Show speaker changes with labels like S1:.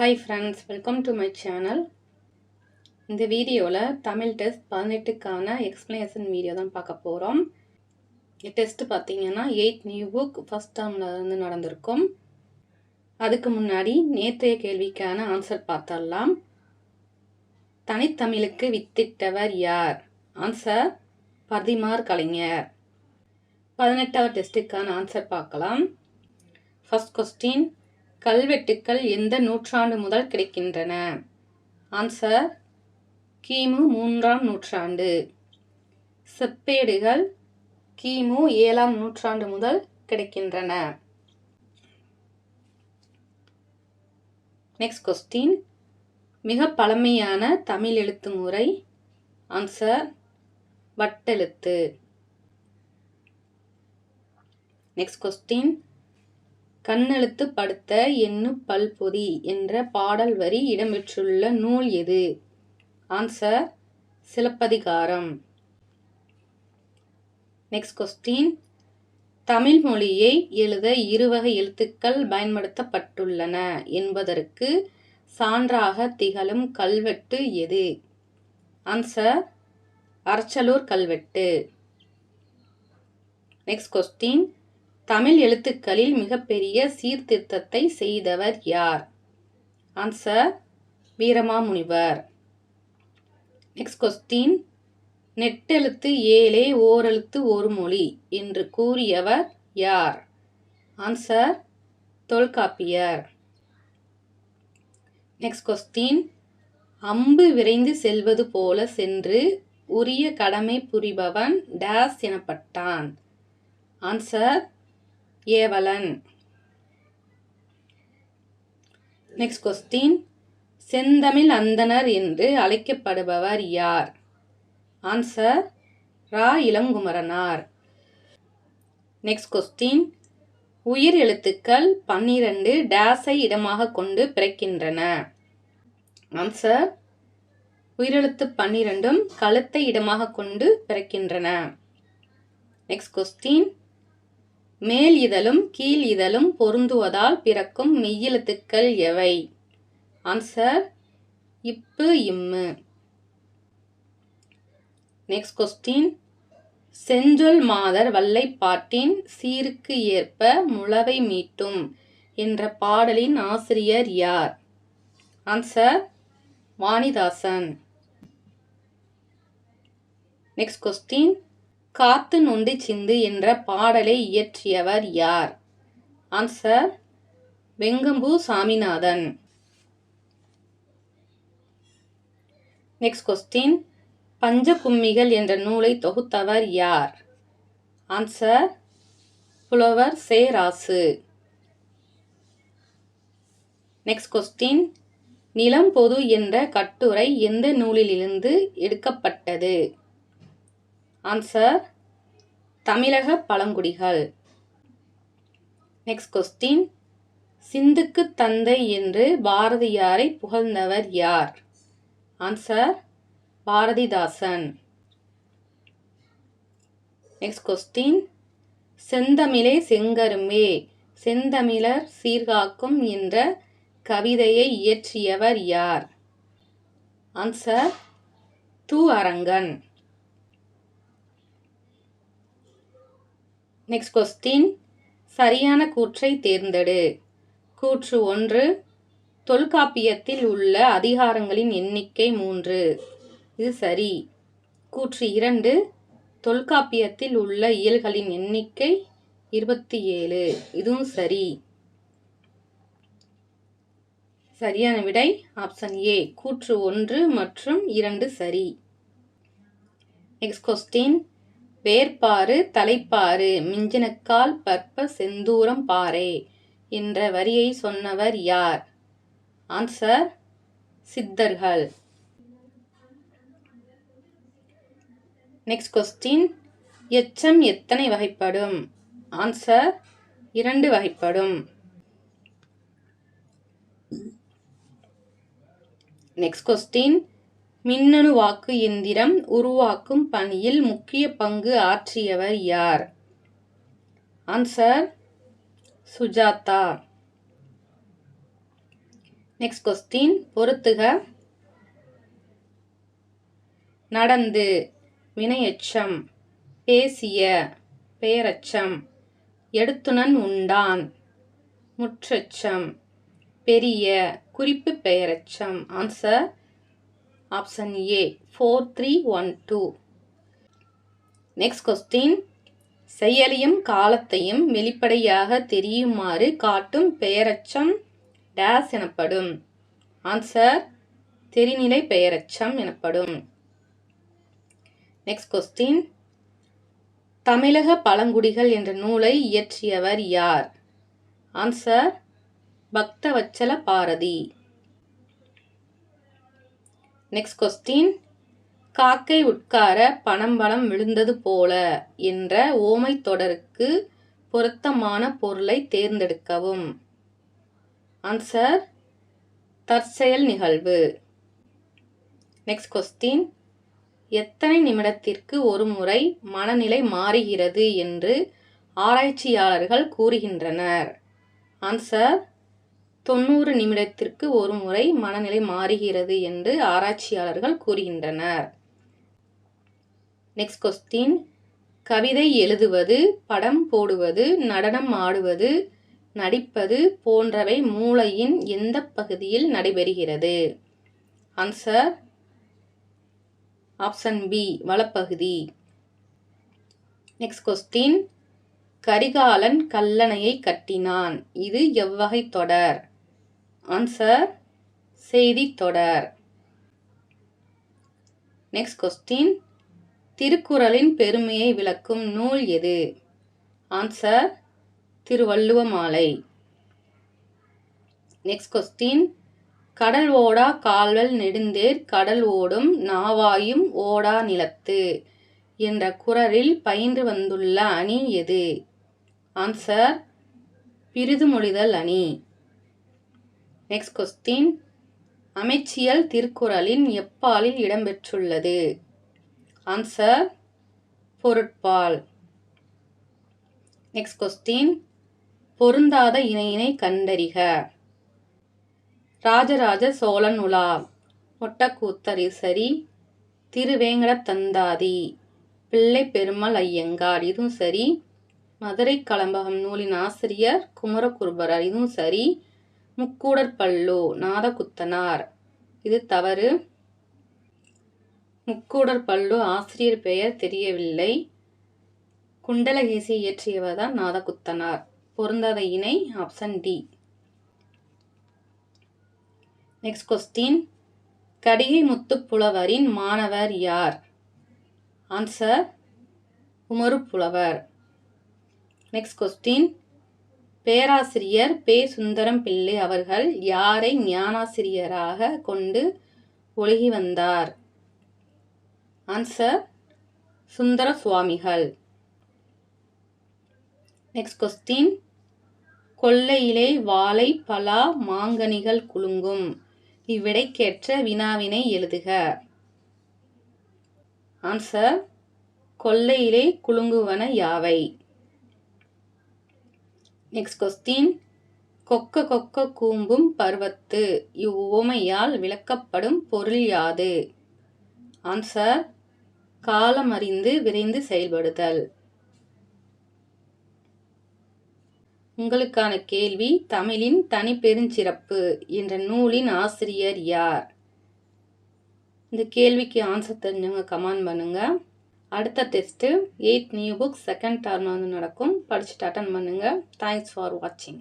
S1: Hi friends welcome to my channel இந்த வீடியோவில் Tamil test பதினெட்டுக்கான எக்ஸ்ப்ளனேஷன் வீடியோ தான் பார்க்க போகிறோம் டெஸ்ட் பார்த்தீங்கன்னா எயிட் நியூ புக் ஃபஸ்ட் டேர்மில் இருந்து நடந்திருக்கும். அதுக்கு முன்னாடி நேற்றைய கேள்விக்கான ஆன்சர் பார்த்தரலாம் தனித்தமிழுக்கு வித்திட்டவர் யார்? ஆன்சர் பதிமார் கலைஞர். பதினெட்டாவது டெஸ்ட்டுக்கான ஆன்சர் பார்க்கலாம். ஃபர்ஸ்ட் கொஸ்டின் கல்வெட்டுக்கள் எந்த நூற்றாண்டு முதல் கிடைக்கின்றன? ஆன்சர் கிமு மூன்றாம் நூற்றாண்டு. செப்பேடுகள் கிமு ஏழாம் நூற்றாண்டு முதல் கிடைக்கின்றன. நெக்ஸ்ட் கொஸ்டின் மிக பழமையான தமிழ் எழுத்து முறை. ஆன்சர் வட்டெழுத்து. நெக்ஸ்ட் கொஸ்டின் கண்ணெழுத்து படுத்த எண்ணு பல்பொதி என்ற பாடல் வரி இடம்பெற்றுள்ள நூல் எது? Answer Silappatikaram. Next question Tamil மொழியை எழுத இருவகை எழுத்துக்கள் பயன்படுத்தப்பட்டுள்ளன என்பதற்கு சான்றாக திகழும் கல்வெட்டு எது? ஆன்சர் அரச்சலூர் கல்வெட்டு. நெக்ஸ்ட் கொஸ்டின் தமிழ் எழுத்துக்களில் மிகப்பெரிய சீர்திருத்தத்தை செய்தவர் யார்? ஆன்சர் வீரமாமுனிவர். நெக்ஸ்ட் கொஸ்டின் நெட்டெழுத்து ஏழே ஓரெழுத்து ஒரு மொழி என்று கூறியவர் யார்? ஆன்சர் தொல்காப்பியர். நெக்ஸ்ட் கொஸ்டின் அம்பு விரைந்து செல்வது போல சென்று உரிய கடமை புரிபவன் டேஸ் எனப்பட்டான். ஆன்சர் ஏவலன். நெக்ஸ்ட் கொஸ்டின் செந்தமிழ் அந்தனர் என்று அழைக்கப்படுபவர் யார்? Answer Ra. Ilankumaranar. Next question உயிர் எழுத்துக்கள் பன்னிரண்டு டேஸை இடமாக கொண்டு பிறக்கின்றன. ஆன்சர் உயிரெழுத்து பன்னிரண்டும் கழுத்தை இடமாக கொண்டு பிறக்கின்றன. நெக்ஸ்ட் கொஸ்டின் மேல் இதழும் கீழ் இதழும் பொருந்துவதால் பிறக்கும் மெய்யெழுத்துக்கள் எவை? ஆன்சர் இப்பு இம்மு. நெக்ஸ்ட் கொஸ்டின் செஞ்சொல் மாதர் வல்லைப்பாட்டின் சீருக்கு ஏற்ப முளவை மீட்டும் என்ற பாடலின் ஆசிரியர் யார்? ஆன்சர் வாணிதாசன். நெக்ஸ்ட் கொஸ்டின் காத்து நொண்டி சிந்து என்ற பாடலை இயற்றியவர் யார்? Answer Vengambur Saminathan. Next question பஞ்ச கும்மிகள் என்ற நூலை தொகுத்தவர் யார்? ஆன்சர் புலவர் சே ராசு நெக்ஸ்ட் கொஸ்டின் நிலம் பொது என்ற கட்டுரை எந்த நூலிலிருந்து எடுக்கப்பட்டது? ஆன்சர் தமிழக பழங்குடிகள். நெக்ஸ்ட் கொஸ்டின் சிந்துக்கு தந்தை என்று பாரதியாரை புகழ்ந்தவர் யார்? ஆன்சர் பாரதிதாசன். நெக்ஸ்ட் கொஸ்டின் செந்தமிழே செங்கரும்பே செந்தமிழர் சீர்காக்கும் என்ற கவிதையை இயற்றியவர் யார்? ஆன்சர் தூ அரங்கன். நெக்ஸ்ட் கொஸ்டின் சரியான கூற்றை தேர்ந்தெடு. கூற்று ஒன்று. தொல்காப்பியத்தில் உள்ள அதிகாரங்களின் எண்ணிக்கை மூன்று. இது சரி. கூற்று இரண்டு. தொல்காப்பியத்தில் உள்ள இயல்களின் எண்ணிக்கை இருபத்தி ஏழு. இதுவும் சரி. சரியான விடை ஆப்ஷன் ஏ கூற்று ஒன்று மற்றும் இரண்டு சரி. நெக்ஸ்ட் கொஸ்டின் வேர்பாறு தலைப்பாறு மிஞ்சினக்கால் பற்ப செந்தூரம் பாரே என்ற வரியை சொன்னவர் யார்? ஆன்சர் சித்தர்கள். நெக்ஸ்ட் கொஸ்டின் எச்சம் எத்தனை வகைப்படும்? ஆன்சர் இரண்டு வகைப்படும். நெக்ஸ்ட் கொஸ்டின் மின்னணு வாக்கு எந்திரம் உருவாக்கும் பணியில் முக்கிய பங்கு ஆற்றியவர் யார்? ஆன்சர் சுஜாதா. நெக்ஸ்ட் கொஸ்டின் பொறுத்துக. நடந்து வினையச்சம் பேசிய பெயரச்சம் எடுத்துணன் உண்டான் முற்றச்சம் பெரிய குறிப்பு பெயரச்சம். Answer option A four three one two next question செயலியும் காலத்தையும் வெளிப்படையாக தெரியுமாறு காட்டும் பெயரச்சம் டேஸ் எனப்படும். ஆன்சர் தெரிநிலை பெயரச்சம் எனப்படும். நெக்ஸ்ட் கொஸ்டின் தமிழக பழங்குடிகள் என்ற நூலை இயற்றியவர் யார்? Answer Bhakthavatsala Bharathi. Next question காக்கை உட்கார பணம் பணம் விழுந்தது போல என்ற ஓமை தொடருக்கு பொருத்தமான பொருளை தேர்ந்தெடுக்கவும். ஆன்சர் தற்செயல் நிகழ்வு. நெக்ஸ்ட் கொஸ்டின் எத்தனை நிமிடத்திற்கு ஒரு முறை மனநிலை மாறுகிறது என்று ஆராய்ச்சியாளர்கள் கூறுகின்றனர். ஆன்சர் தொண்ணூறு நிமிடத்திற்கு ஒரு முறை மனநிலை மாறுகிறது என்று ஆராய்ச்சியாளர்கள் கூறுகின்றனர். நெக்ஸ்ட் கொஸ்டின் கவிதை எழுதுவது படம் போடுவது நடனம் ஆடுவது நடிப்பது போன்றவை மூளையின் எந்த பகுதியில் நடைபெறுகிறது? ஆன்சர் ஆப்ஷன் பி வலப்பகுதி. நெக்ஸ்ட் கொஸ்டின் கரிகாலன் கல்லணையை கட்டினான். இது எவ்வகை தொடர்? ஆன்சர் செய்தி தொடர். நெக்ஸ்ட் கொஸ்டின் திருக்குறளின் பெருமையை விளக்கும் நூல் எது? ஆன்சர் திருவள்ளுவ மாலை நெக்ஸ்ட் கொஸ்டின் கடல் ஓடா கால்வல் நெடுந்தேர் கடல் ஓடும் நாவாயும் ஓடா நிலத்து என்ற குரலில் பயின்று வந்துள்ள அணி எது? ஆன்சர் பிரிதுமொழிதல் அணி. நெக்ஸ்ட் கொஸ்டின் அமைச்சியல் திருக்குறளின் எப்பாலில் இடம்பெற்றுள்ளது? ஆன்சர் பொருட்பால். நெக்ஸ்ட் கொஸ்டின் பொருந்தாத இணையினை கண்டறிக. ராஜராஜ சோழன் உலா ஒட்டக்கூத்தரிசரி திருவேங்கட தந்தாதி பிள்ளை பெருமாள் ஐயங்கார் இதுவும் சரி. மதுரை கலம்பகம் நூலின் ஆசிரியர் குமரகுருபரர் இதுவும் சரி. முக்கூடர் பல்லு நாதகுத்தனார். இது தவறு. முக்கூடர் பல்லு ஆசிரியர் பெயர் தெரியவில்லை. குண்டலகேசி இயற்றியவர் தான் நாதகுத்தனார். பொருந்தாத இணை ஆப்ஷன் டி. Next question. கடிகை முத்துப்புலவரின் மாணவர் யார்? ஆன்சர் உமரு புலவர் நெக்ஸ்ட் கொஸ்டின். பேராசிரியர் பே சுந்தரம் பிள்ளை அவர்கள் யாரை ஞானாசிரியராக கொண்டு ஒழுகி வந்தார்? ஆன்சர் சுந்தர சுவாமிகள் நெக்ஸ்ட் கொஸ்டின் கொல்லையிலே வாழை பலா மாங்கனிகள் குலுங்கும். இவ்விடைக்கேற்ற வினாவினை எழுதுக. ஆன்சர் கொல்லையிலே குலுங்குவன யாவை? நெக்ஸ்ட் கொஸ்டின் கொக்க கொக்க கூம்பும் பருவத்து இவ்வுவமையால் விளக்கப்படும் பொருள் யாது? ஆன்சர் காலம் அறிந்து விரைந்து செயல்படுதல். உங்களுக்கான கேள்வி தமிழின் தனிப்பெருஞ்சிறப்பு என்ற நூலின் ஆசிரியர் யார்? இந்த கேள்விக்கு ஆன்சர் தெரிஞ்சவங்க கமெண்ட் பண்ணுங்கள் அடுத்த test eight new book second term வந்து நடக்கும். படிச்சுட்டு அட்டன் பண்ணுங்கள் தேங்க்ஸ் ஃபார் வாட்சிங்